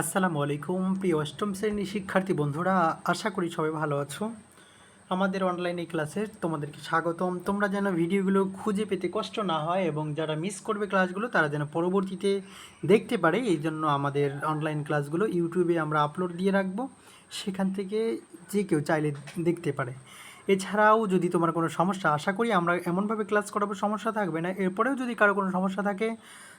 আসসালামু আলাইকুম। প্রিয় অষ্টম শ্রেণির শিক্ষার্থী বন্ধুরা, আশা করি সবাই ভালো আছো। আমাদের অনলাইনে ক্লাসে তোমাদেরকে স্বাগতম। তোমরা যেন ভিডিওগুলো খুঁজে পেতে কষ্ট না হয় এবং যারা মিস করবে ক্লাসগুলো তারা যেন পরবর্তীতে দেখতে পারে। এই জন্য আমাদের অনলাইন ক্লাসগুলো ইউটিউবে আমরা আপলোড দিয়ে রাখব। সেখান থেকে যে কেউ চাইলে দেখতে পারে। এছাড়াও যদি তোমার কোনো সমস্যা, আশা করি আমরা এমনভাবে ক্লাস করাবো, সমস্যা থাকবে না। এরপরেও যদি কারও কোনো সমস্যা থাকে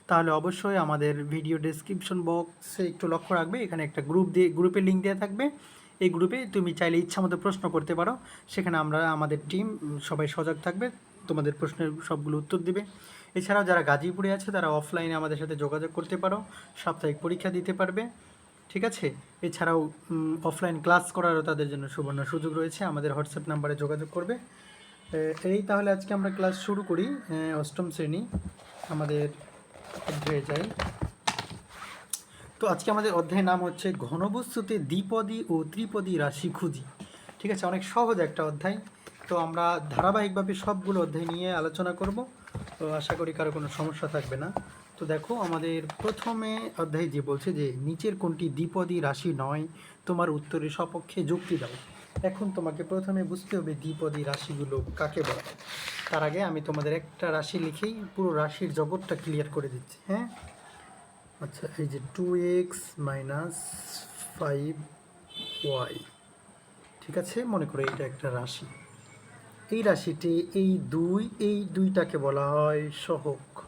তাহলে অবশ্যই আমাদের ভিডিও ডেসক্রিপশন বক্সে একটু লক্ষ্য রাখবে। এখানে একটা গ্রুপ দিয়ে গ্রুপের লিঙ্ক দেওয়া থাকবে। এই গ্রুপে তুমি চাইলে ইচ্ছা মতো প্রশ্ন করতে পারো। সেখানে আমরা, আমাদের টিম সবাই সজাগ থাকবে, তোমাদের প্রশ্নের সবগুলো উত্তর দেবে। এছাড়াও যারা গাজীপুরে আছে, তারা অফলাইনে আমাদের সাথে যোগাযোগ করতে পারো, সাপ্তাহিক পরীক্ষা দিতে পারবে। ঠিক আছে? এছাড়াও অফলাইন ক্লাস করারও তাদের জন্য সুবর্ণ সুযোগ রয়েছে। আমাদের হোয়াটসঅ্যাপ নাম্বারে যোগাযোগ করবে। এই তাহলে আজকে আমরা ক্লাস শুরু করি অষ্টম শ্রেণি, আমাদের অধ্যায়ে যাই তো আজকে আমাদের অধ্যায়ের নাম হচ্ছে ঘনবস্তুতে দ্বিপদী ও ত্রিপদী রাশি খুঁজি। ঠিক আছে, অনেক সহজ একটা অধ্যায়। তো আমরা ধারাবাহিকভাবে সবগুলো অধ্যায় নিয়ে আলোচনা করব। তো আশা করি কারও কোনো সমস্যা থাকবে না। তো দেখো, আমাদের প্রথমে অধ্যায় যে বলছে যে, নিচের কোনটি দ্বিপদী রাশি নয়? তোমার উত্তরের সপক্ষে যুক্তি দাও। এখন তোমাকে প্রথমে বুঝতে হবে দ্বিপদী রাশিগুলো কাকে বলে। তার আগে আমি তোমাদের একটা রাশি লিখেই পুরো রাশির জগৎটা ক্লিয়ার করে দিচ্ছি হ্যাঁ? আচ্ছা এই যে two x minus five y ঠিক আছে? মনে করো এটা একটা রাশি। এই রাশিটি এই দুই, এই দুইটাকে বলা হয় সহক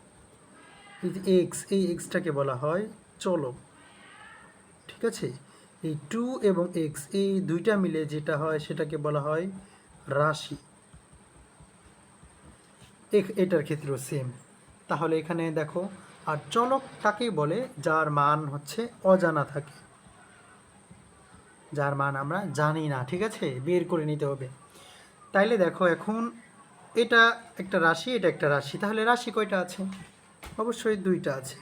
এই যে এক্স এই এক্সটাকে বলা হয় চলক। ঠিক আছে? এই টু এবং এক্স, এই দুইটা মিলে যেটা হয় সেটাকে বলা হয় রাশি। এটার ক্ষেত্রেও সেম তাহলে এখানে দেখো, আর চলক কাকেই বলে যার মান হচ্ছে অজানা থাকে। যার মান আমরা জানি না, ঠিক আছে? বের করে নিতে হবে। তাইলে দেখো এখন এটা একটা রাশি, এটা একটা রাশি। তাহলে রাশি কয়টা আছে? অবশ্যই দুইটা আছে।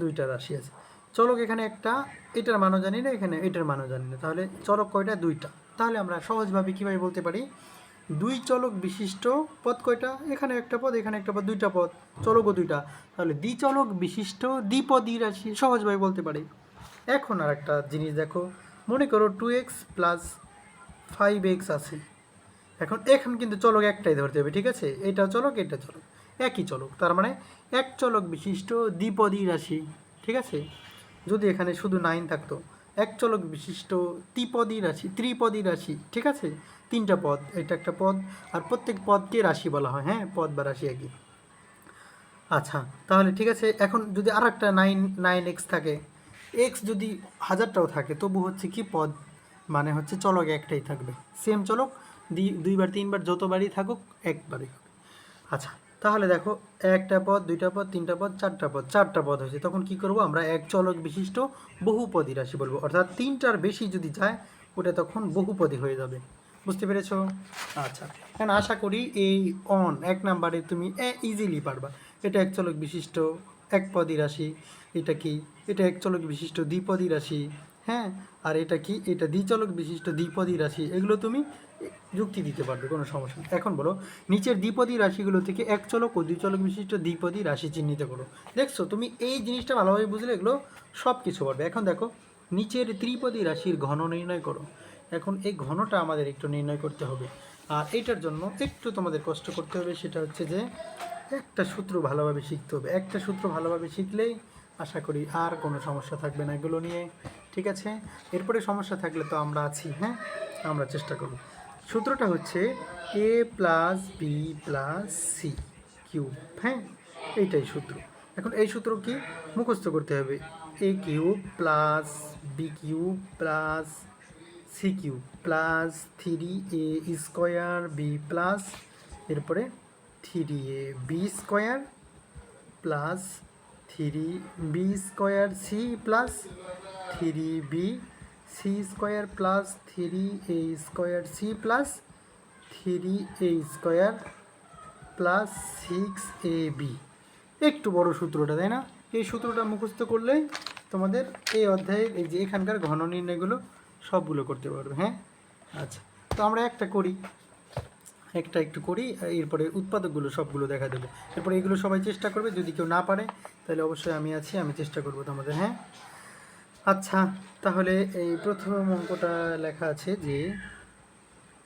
দুইটা রাশি আছে। চলক এখানে একটা, এটার মানও জানি না, এখানে এটার মানও জানি না। তাহলে চলক কয়টা? দুইটা। তাহলে আমরা সহজভাবে কীভাবে বলতে পারি? দুই চলক বিশিষ্ট পদ কয়টা? এখানে একটা পদ, এখানে একটা পদ, দুইটা পদ, চলকও দুইটা। তাহলে দ্বিচলক বিশিষ্ট দ্বিপদী রাশি, সহজভাবে বলতে পারি। এখন আর একটা জিনিস দেখো। মনে করো two x plus five x আছে। এখন এখন কিন্তু চলক একটাই ধরতে হবে, ঠিক আছে? এটা চলক এটা চলক। একই চলক, তার মানে এক চলক বিশিষ্ট দ্বিপদী রাশি, ঠিক আছে? যদি এখানে শুধু নাইন থাকতো। এক চলক বিশিষ্ট ত্রিপদী রাশি ত্রিপদী রাশি, ঠিক আছে? তিনটা পদ, এটা একটা পদ, আর প্রত্যেক পদকে রাশি বলা হয় হ্যাঁ? পদ বা রাশি একই। আচ্ছা তাহলে ঠিক আছে, এখন যদি আর একটা নাইন নাইন এক্স থাকে, এক্স যদি হাজারটাও থাকে, তবু হচ্ছে কি পদ? মানে হচ্ছে চলক একটাই থাকবে। সেম চলক, দুই- দুইবার, তিনবার যতবারই থাকুক, একবারই আচ্ছা তাহলে দেখো, একটা পদ, দুইটা পদ, তিনটা পদ, চারটা পদ চারটা পদ হয়েছে। তখন কি করব আমরা? এক চলক বিশিষ্ট বহুপদী রাশি বলব। অর্থাৎ তিনটার বেশি যদি যায়, ওটা তখন বহুপদী হয়ে যাবে। বুঝতে পেরেছ? আচ্ছা এখন আশা করি এই অন, এক নাম্বারে তুমি ইজিলি পারবা। এটা এক চলক বিশিষ্ট এক পদী রাশি, এটা কি? এটা এক চলক বিশিষ্ট দ্বিপদী রাশি হ্যাঁ? আর এটা কি? এটা দ্বিচলক বিশিষ্ট দ্বিপদী রাশি, এগুলো তুমি যুক্তি দিতে পারবে, কোনো সমস্যা নেই। এখন বলো, নিচের দ্বিপদী রাশিগুলো থেকে এক চলক ও দ্বিচলক বিশিষ্ট দ্বিপদী রাশি চিহ্নিত করো। দেখছ, তুমি এই জিনিসটা ভালোভাবে বুঝলে এগুলো সব কিছু পারবে এখন দেখো, নিচের ত্রিপদী রাশির ঘন নির্ণয় করো। এখন এই ঘনটা আমাদের একটু নির্ণয় করতে হবে। আর এটার জন্য একটু তোমাদের কষ্ট করতে হবে, সেটা হচ্ছে যে একটা সূত্র ভালোভাবে শিখতে হবে। একটা সূত্র ভালোভাবে শিখলেই আশা করি আর কোনো সমস্যা থাকবে না এগুলো নিয়ে, ঠিক আছে? এরপরে সমস্যা থাকলে তো আমরা আছি হ্যাঁ? আমরা চেষ্টা করব। সূত্রটা হচ্ছে a plus b plus c cube হ্যাঁ? এইটাই সূত্র। এখন এই সূত্র কি? মুখস্থ করতে হবে। A cube plus b cube plus c cube plus three a square b plus এরপরে three a b square plus three b square c plus three b c square plus three a square c plus three a square plus six a b একটু বড় সূত্রটা, তাই না? এই সূত্রটা মুখস্থ করলেই তোমাদের এই অধ্যায়ের এই যে এখানকার ঘন নির্ণয়গুলো সবগুলো করতে পারবে হ্যাঁ? আচ্ছা তো আমরা একটা করি, একটা একটু করি, এরপরে উৎপাদকগুলো সবগুলো দেখা দেবো। এরপরে এগুলো সবাই চেষ্টা করবে, যদি কেউ না পারে, তাহলে অবশ্যই আমি আছি, আমি চেষ্টা করব তোমাদের হ্যাঁ? আচ্ছা তাহলে এই প্রথম অঙ্কটা লেখা আছে যে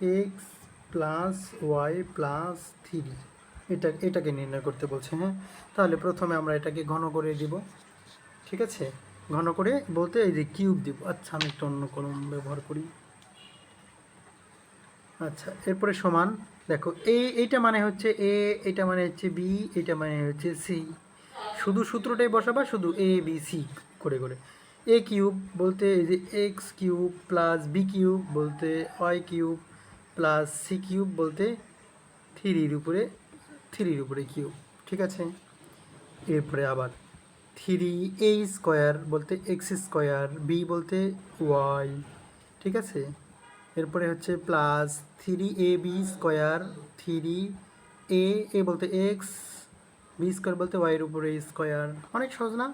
x plus y plus three এটা, এটাকে নির্ণয় করতে বলছে হ্যাঁ? তাহলে প্রথমে আমরা এটাকে ঘন করে দিব, ঠিক আছে? ঘন করে বলতে এই যে কিউব দিব। আচ্ছা আমি একটা অন্য কলম ব্যবহার করি। আচ্ছা এরপরে সমান, দেখো, এ, এইটা মানে হচ্ছে এ, এটা মানে হচ্ছে বি, এটা মানে হচ্ছে সি। শুধু সূত্রটাই বসাবা, শুধু এ, বি, সি, করে করে। এ কিউব বলতে এই যে x cube plus b cube বলতে y cube plus c cube বলতে থ্রির উপরে থ্রির উপরে কিউব ঠিক আছে? এরপরে আবার থ্রি এ স্কোয়ার বলতে এক্স স্কোয়ার বি বলতে ওয়াই ঠিক আছে? এরপরে হচ্ছে plus three a b square three a a বলতে এক্স বি স্কোয়ার বলতে ওয়াইয়ের উপরে স্কোয়ার অনেক সহজ না?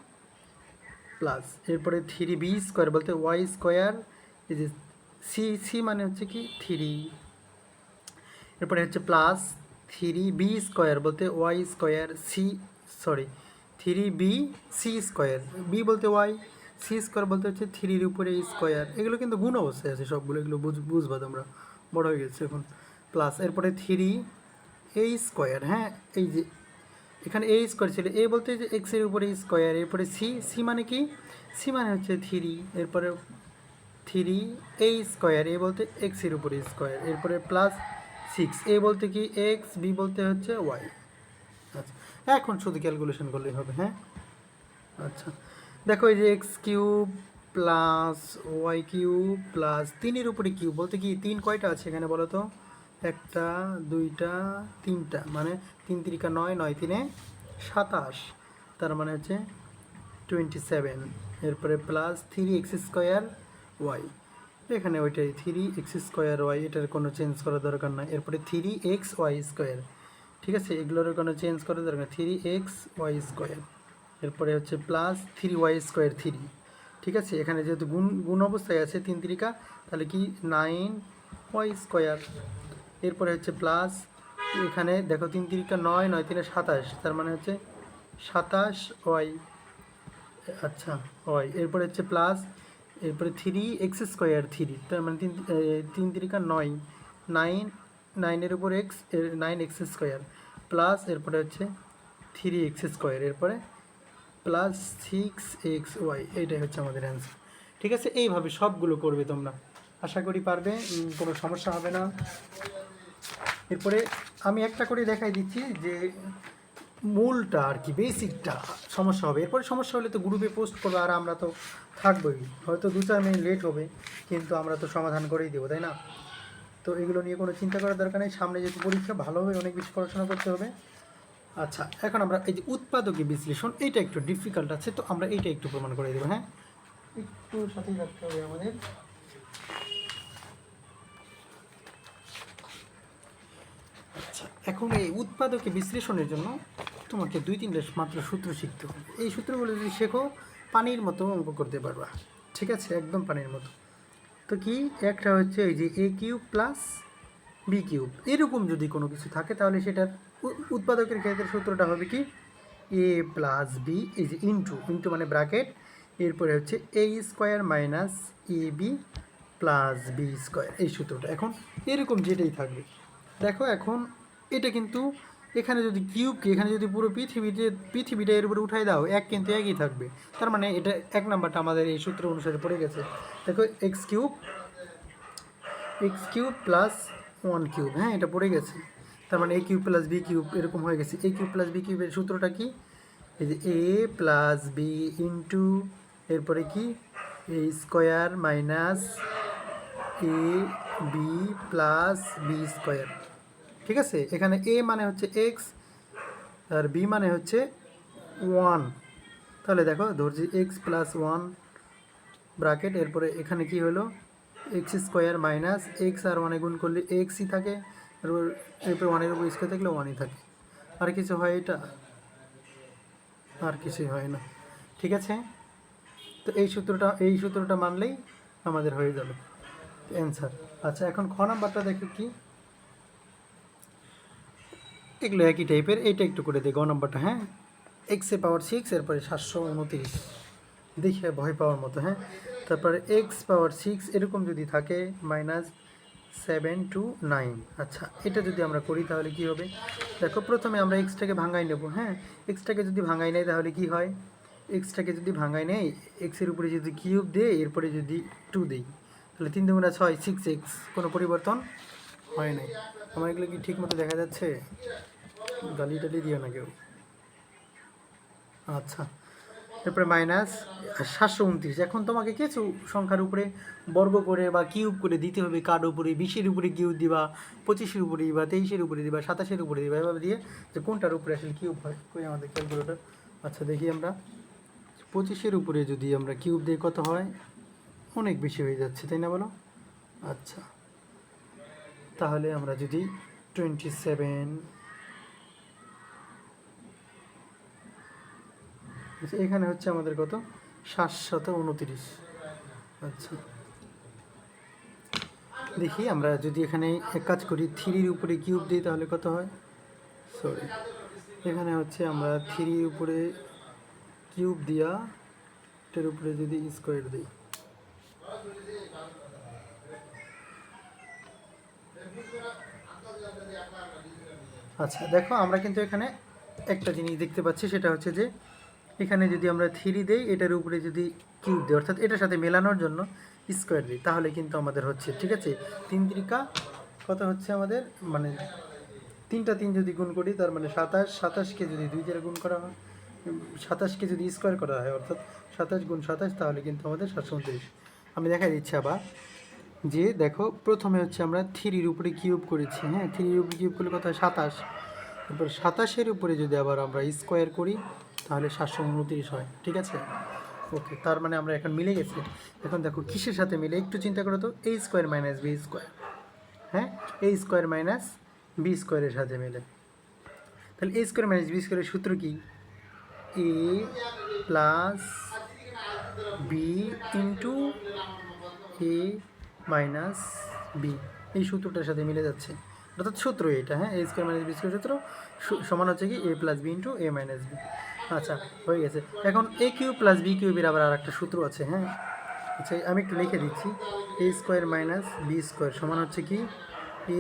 প্লাস এরপরে থ্রি বি স্কোয়ার বলতে ওয়াই স্কোয়ার এই সি সি মানে হচ্ছে কি থ্রি এরপরে হচ্ছে প্লাস থ্রি বি স্কোয়ার বলতে y square c sorry three b c square b বলতে ওয়াই সি স্কোয়ার বলতে হচ্ছে থ্রির উপরে স্কোয়ার এগুলো কিন্তু গুণ অবস্থায় আছে সবগুলো, এগুলো বুঝ, বুঝবা তোমরা। বড় হয়ে গেছে এখন। প্লাস এরপরে থ্রি এ স্কোয়ার হ্যাঁ? এই যে এখানে এ স্কোয়ার ছিল। এ বলতে যে এক্সের উপরে স্কোয়ার এরপরে সি সি মানে কি? সি মানে হচ্ছে থ্রি, এরপরে থ্রি এ স্কোয়ার এ বলতে এক্সের উপরে স্কোয়ার এরপরে প্লাস সিক্স এ বলতে কি এক্স বি বলতে হচ্ছে ওয়াই আচ্ছা এখন শুধু ক্যালকুলেশন করলেই হবে হ্যাঁ? আচ্ছা দেখো এই যে x cube plus y cube plus তিনের উপরে কিউব বলতে কি তিন কয়টা আছে এখানে বলো তো? একটা, দুইটা, তিনটা মানে তিন তিরিকা নয় নয় তিনে সাতাশ। তার মানে হচ্ছে টোয়েন্টি সেভেন এরপরে plus three x square y এখানে ওইটাই থ্রি এক্স স্কোয়ার ওয়াই এটার কোনো চেঞ্জ করার দরকার নাই। এরপরে থ্রি এক্স ওয়াই স্কোয়ার ঠিক আছে? এগুলোর কোনো চেঞ্জ করার দরকার থ্রি এক্স ওয়াই স্কোয়ার এরপরে হচ্ছে plus three y square three ঠিক আছে? এখানে যেহেতু গুণ গুণ অবস্থায় আছে তিন তিরিকা, তাহলে কি? নাইন ওয়াই স্কোয়ার এরপরে হচ্ছে প্লাস এখানে দেখো তিন তিরিকা নয় নয় তিনে সাতাশ, তার মানে হচ্ছে সাতাশ ওয়াই আচ্ছা ওয়াই, এরপরে হচ্ছে প্লাস এরপরে থ্রি এক্স স্কোয়ার থ্রি তার মানে তিন তিন তিরিকা নয় নাইন নাইনের উপর এক্সের নাইন এক্স স্কোয়ার প্লাস এরপরে হচ্ছে থ্রি এক্স স্কোয়ার এরপরে প্লাস সিক্স এক্স ওয়াই এইটাই হচ্ছে আমাদের অ্যান্সার ঠিক আছে? এইভাবে সবগুলো করবে তোমরা। আশা করি পারবে কোনো সমস্যা হবে না। এরপরে আমি একটা করে দেখাই দিচ্ছি যে মূলটা আর কি, বেসিকটা সমস্যা হবে। এরপরে সমস্যা হলে তো গ্রুপে পোস্ট করবে আর আমরা তো থাকবোই। হয়তো দু চার মিনিট লেট হবে, কিন্তু আমরা তো সমাধান করেই দেবো, তাই না? তো এগুলো নিয়ে কোনো চিন্তা করার দরকার নেই। সামনে যেহেতু পরীক্ষা ভালোভাবে অনেক বেশি পড়াশোনা করতে হবে। আচ্ছা এখন আমরা এই যে উৎপাদকী বিশ্লেষণ, এইটা একটু ডিফিকাল্ট আছে, তো আমরা এইটা একটু প্রমাণ করে দেবো হ্যাঁ? একটু সাথেই রাখতে হবে আমাদের। এখন এই উৎপাদকে বিশ্লেষণের জন্য তোমাকে দুই তিনটা মাত্র সূত্র শিখতে হবে। এই সূত্রগুলো যদি শেখো, পানির মতো অঙ্ক করতে পারবা। ঠিক আছে? একদম পানির মতো। তো কি? একটা হচ্ছে এই যে a cube plus b cube এরকম যদি কোনো কিছু থাকে, তাহলে সেটার উৎপাদকের ক্ষেত্রে সূত্রটা হবে কি? এ প্লাস বি এই যে ইন্টু ইন্টু মানে ব্র্যাকেট এরপরে হচ্ছে a square minus a b plus b square এই সূত্রটা। এখন এরকম যেটাই থাকবে। দেখো, এখন এটা কিন্তু এখানে যদি কিউবকে এখানে যদি পুরো পৃথিবীতে, পৃথিবীটা এর উপরে উঠাই দাও, এক কিন্তু একই থাকবে। তার মানে এটা এক নাম্বারটা আমাদের এই সূত্র অনুসারে পড়ে গেছে। দেখো x cube x cube plus one cube হ্যাঁ এটা পড়ে গেছে। তার মানে a cube plus b cube এরকম হয়ে গেছে। এ কিউব প্লাস বি কিউবের সূত্রটা কি? এই যে এ প্লাস বি ইন্টু এরপরে কি? A square minus a b plus b square ঠিক আছে? এখানে এ মানে হচ্ছে এক্স আর বি মানে হচ্ছে ওয়ান তাহলে দেখো, ধরছি এক্স প্লাস ওয়ান ব্রাকেট এরপরে এখানে কি হলো? এক্স স্কোয়ার মাইনাস এক্স আর ওয়ানে গুণ করলে এক্সই থাকে, এরপর এরপর ওয়ানের উপর স্কোয়ার থাকলে ওয়ানই থাকে। আর কিছু হয় এটা? আর কিছুই হয় না। ঠিক আছে? তো এই সূত্রটা এই সূত্রটা মানলেই আমাদের হয়ে যাবে। অ্যান্সার আচ্ছা এখন খ নাম্বারটা দেখো কি? এগুলো একই টাইপের এইটা একটু করে দিই গ নাম্বারটা হ্যাঁ এক্সে পাওয়ার সিক্স এরপরে সাতশো উনতিরিশ। দেখে ভয় পাওয়ার মতো হ্যাঁ? তারপরে এক্স পাওয়ার সিক্স এরকম যদি থাকে মাইনাস সেভেন টু নাইন আচ্ছা এটা যদি আমরা করি তাহলে কি হবে? দেখো, প্রথমে আমরা এক্সটাকে ভাঙাই নেব হ্যাঁ? এক্সটাকে যদি ভাঙাই নেয় তাহলে কি হয়? এক্সটাকে যদি ভাঙাই নেই এক্সের উপরে যদি কিউব দেয় এরপরে যদি টু দিই, তাহলে তিন দুগুণা ছয় সিক্স এক্স কোনো পরিবর্তন হয় নাই। আমার এগুলো কি ঠিক মতো দেখা যাচ্ছে? গালি টালি দিও না কেউ? আচ্ছা। এরপরে মাইনাস সাতশো উনত্রিশ। এখন তোমাকে কিছু সংখ্যার উপরে বর্গ করে বা কিউব করে দিতে হবে কার উপরে, বিশের উপরে কিউব দিবা, পঁচিশের উপরে দিবা, তেইশের উপরে দিবা, সাতাশের উপরে দিবা। এভাবে দিয়ে যে কোনটার উপরে আসলে কিউব হয়, কই আমাদের ক্যালকুলেটর আচ্ছা দেখি আমরা। পঁচিশের উপরে যদি আমরা কিউব দিই কত হয়? অনেক বেশি হয়ে যাচ্ছে, তাই না বলো? আচ্ছা। তাহলে আমরা যদি টোয়েন্টি সেভেন আচ্ছা এখানে হচ্ছে আমাদের কত? সাতশত উনতিরিশ। আচ্ছা। দেখি, আমরা যদি এখানে এক কাজ করি, থ্রির উপরে কিউব দিই, তাহলে কত হয়? সরি। এখানে হচ্ছে আমরা থ্রির উপরে কিউব দিয়া এটার উপরে যদি স্কোয়ার দিই। আচ্ছা দেখো, আমরা কিন্তু এখানে একটা জিনিস দেখতে পাচ্ছি, সেটা হচ্ছে যে এখানে যদি আমরা থ্রি দেই, এটার উপরে যদি কিউব দিই, অর্থাৎ এটার সাথে মেলানোর জন্য স্কোয়ার দিই, তাহলে কিন্তু আমাদের হচ্ছে, ঠিক আছে? তিন ত্রিকা, কত হচ্ছে আমাদের? মানে তিনটা তিন যদি গুণ করি, তার মানে সাতাশ, সাতাশকে যদি দুই দ্বারা গুণ করা হয়, সাতাশকে যদি স্কোয়ার করা হয়, অর্থাৎ সাতাশ গুণ সাতাশ, তাহলে কিন্তু আমাদের সাতশো উনত্রিশ আমি দেখাই দিচ্ছি আবার, যে দেখো, প্রথমে হচ্ছে আমরা থ্রির উপরে কিউব করেছি হ্যাঁ? থ্রির উপরে কিউব করলে হয়? সাতাশ। তারপর সাতাশের উপরে যদি আবার আমরা স্কোয়ার করি তাহলে সাতশো উনত্রিশ হয়, ঠিক আছে? ওকে তার মানে আমরা এখন মিলে গেছি। এখন দেখো, কিসের সাথে মিলে? একটু চিন্তা করো তো a square minus b square হ্যাঁ? এ স্কোয়ার মাইনাস বি স্কোয়ারের সাথে মিলে। তাহলে এ স্কোয়ার মাইনাস বি স্কোয়ারের সূত্র কি? A plus b into a minus b এই সূত্রটার সাথে মিলে যাচ্ছে। অর্থাৎ সূত্র এটা হ্যাঁ? A square minus b square সূত্র সমান হচ্ছে কি? A plus b into a minus b আচ্ছা হয়ে গেছে। এখন এ কিউ প্লাস বি কিউবের আবার আর একটা সূত্র আছে হ্যাঁ? আচ্ছা আমি একটু লিখে দিচ্ছি। A square minus b square সমান হচ্ছে কি?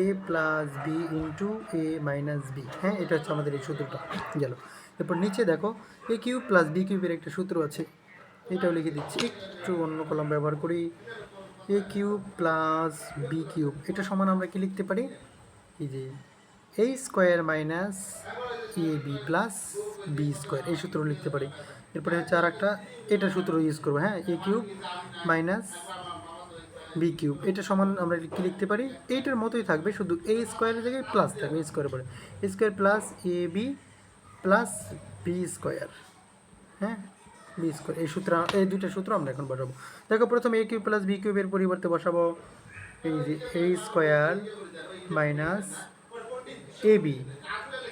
A plus b into a minus b হ্যাঁ? এটা হচ্ছে আমাদের এই সূত্রটা, গেল। এরপর নিচে দেখো এ কিউ প্লাস বি কিউবের একটা সূত্র আছে। এটাও লিখে দিচ্ছি, একটু অন্য কলম ব্যবহার করি। A cube plus b cube এটা সমান আমরা কি লিখতে পারি? এই যে a square minus a b plus b square এই সূত্র লিখতে পারি। এরপরে হচ্ছে আর একটা এটা সূত্র ইউজ করব হ্যাঁ? A cube minus b cube এটা সমান আমরা কি লিখতে পারি? এইটার মতোই থাকবে, শুধু এ স্কোয়ারের জায়গায় প্লাস থাকবে স্কোয়ার পরে। A square plus a b plus b square হ্যাঁ? বি স্কোয়ার এই সূত্র, এই দুইটা সূত্র আমরা এখন বসাবো। দেখো, প্রথমে এ কিউব প্লাস বি কিউবের পরিবর্তে বসাবো। এই যে a square minus a b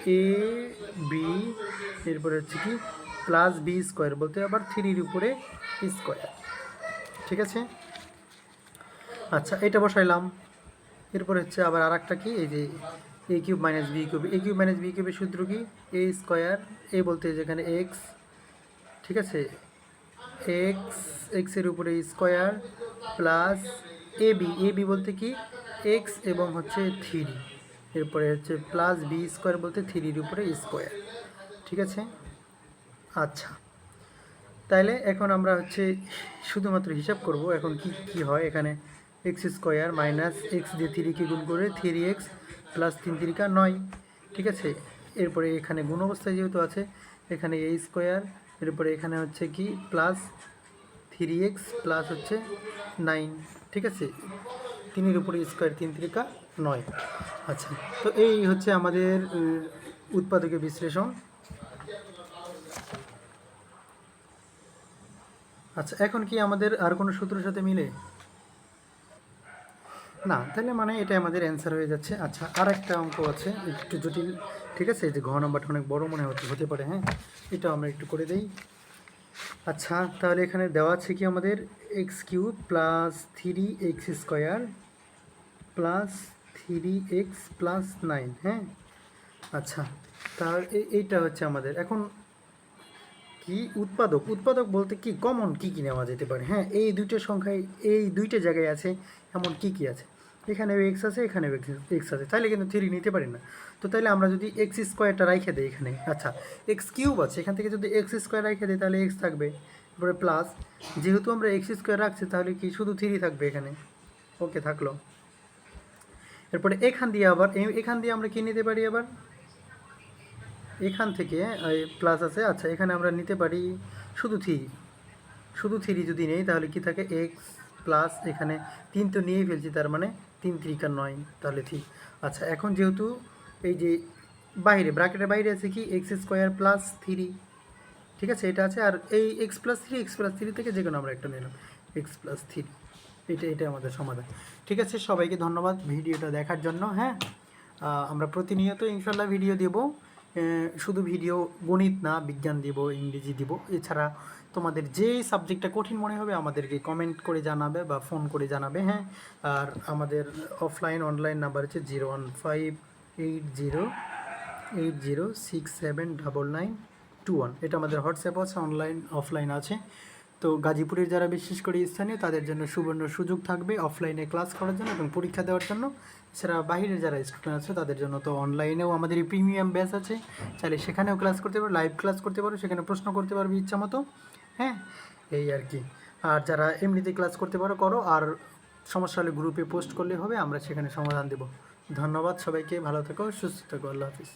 a, b, এরপরে হচ্ছে কি প্লাস বি স্কোয়ার বলতে আবার থ্রির উপরে স্কোয়ার ঠিক আছে? আচ্ছা এটা বসাইলাম। এরপর হচ্ছে আবার আর একটা কি, এই যে a cube minus b cube a cube minus b কিউবের সূত্র কি? এ স্কোয়ার এ বলতে যেখানে এক্স ঠিক আছে? এক্স এক্সের উপরে square plus a b a b বলতে কি? এক্স এবং হচ্ছে থ্রি এরপরে হচ্ছে প্লাস বি স্কোয়ার বলতে থ্রির উপরে স্কোয়ার ঠিক আছে? আচ্ছা তাইলে এখন আমরা হচ্ছে শুধুমাত্র হিসাব করব এখন কি কি হয় এখানে এক্স স্কোয়ার মাইনাস এক্স দিয়ে থ্রিকে গুণ করে থ্রি এক্স প্লাস তিন তিরিকা নয়, ঠিক আছে? এরপরে এখানে গুণ অবস্থায় যেহেতু আছে, এখানে এ স্কোয়ার এরপরে এখানে হচ্ছে কি প্লাস থ্রি এক্স প্লাস হচ্ছে নাইন ঠিক আছে? তিনের উপরে স্কোয়ার তিন তিরিকা নয়। আচ্ছা তো এই হচ্ছে আমাদের উৎপাদকের বিশ্লেষণ। আচ্ছা এখন কি আমাদের আর কোনো সূত্রের সাথে মিলে? না, তাহলে মানে এটা আমাদের অ্যান্সার হয়ে যাচ্ছে। আচ্ছা আর একটা অঙ্ক আছে, একটু জটিল, ঠিক আছে? যে ঘ নম্বরটা অনেক বড় মনে হতে হতে পারে হ্যাঁ? এটা আমরা একটু করে দেই। আচ্ছা তাহলে এখানে দেওয়া আছে কি আমাদের? X cube plus three x square plus three x plus nine হ্যাঁ? আচ্ছা তার এই- এইটা হচ্ছে আমাদের। এখন কি উৎপাদক? উৎপাদক বলতে কি? কমন কি কি নেওয়া যেতে পারে? হ্যাঁ এই দুইটা সংখ্যায়, এই দুইটা জায়গায় আছে, এমন কি কি আছে? এখানে এক্স আছে এখানে এক্স আছে তাইলে কিন্তু থ্রি নিতে পারি না। তো তাইলে আমরা যদি এক্স স্কোয়ারটা রাইখে দিই এখানে আচ্ছা এক্স কিউব আছে, এখান থেকে যদি এক্স স্কোয়ার রাইখে দিই তাহলে এক্স থাকবে। তারপরে প্লাস যেহেতু আমরা এক্স স্কোয়ার রাখছি, তাহলে কি শুধু থ্রি থাকবে এখানে? ওকে, থাকল। এরপরে এখান দিয়ে আবার এখান দিয়ে আমরা কি নিতে পারি আবার? এখান থেকে প্লাস আছে। আচ্ছা এখানে আমরা নিতে পারি শুধু থ্রি। শুধু থ্রি যদি নেই, তাহলে কি থাকে? এক্স প্লাস এখানে তিন তো নিয়েই ফেলছি, তার মানে তিন ত্রিকা নয়, তাহলে থ্রি। আচ্ছা এখন যেহেতু এই যে বাইরে ব্র্যাকেটের বাইরে আছে কি? এক্স স্কোয়ার প্লাস থ্রি ঠিক আছে, এটা আছে। আর এই x plus three x plus three থেকে যে কোনো আমরা একটা নিলাম। এক্স প্লাস থ্রি এটা এটা আমাদের সমাধান। ঠিক আছে, সবাইকে ধন্যবাদ ভিডিওটা দেখার জন্য হ্যাঁ? আমরা প্রতিনিয়ত ইনশাল্লাহ ভিডিও দেব। শুধু ভিডিও গণিত না, বিজ্ঞান দিব, ইংরেজি দিব। এছাড়া তোমাদের যে সাবজেক্টটা কঠিন মনে হবে, আমাদেরকে কমেন্ট করে জানাবে বা ফোন করে জানাবে হ্যাঁ? আর আমাদের অফলাইন অনলাইন নাম্বার হচ্ছে zero one five eight zero eight zero six seven double nine two one এটা আমাদের হোয়াটসঅ্যাপ আছে অনলাইন অফলাইন আছে। তো গাজীপুরের যারা বিশেষ করে স্থানীয়, তাদের জন্য সুবর্ণ সুযোগ থাকবে অফলাইনে ক্লাস করার জন্য এবং পরীক্ষা দেওয়ার জন্য। এছাড়া বাইরের যারা স্টুডেন্ট আছে, তাদের জন্য তো অনলাইনেও আমাদের প্রিমিয়াম ব্যাচ আছে। চাইলে সেখানেও ক্লাস করতে পারো লাইভ ক্লাস করতে পারো, সেখানে প্রশ্ন করতে পারবে ইচ্ছা মতো। হ্যাঁ এই আর কি। আর যারা এমনিতে ক্লাস করতে পারো, করো। আর সমস্যা হলে গ্রুপে পোস্ট করলে হবে, আমরা সেখানে সমাধান দেব। ধন্যবাদ সবাইকে, ভালো থেকো, সুস্থ থেকো, আল্লাহ হাফিজ।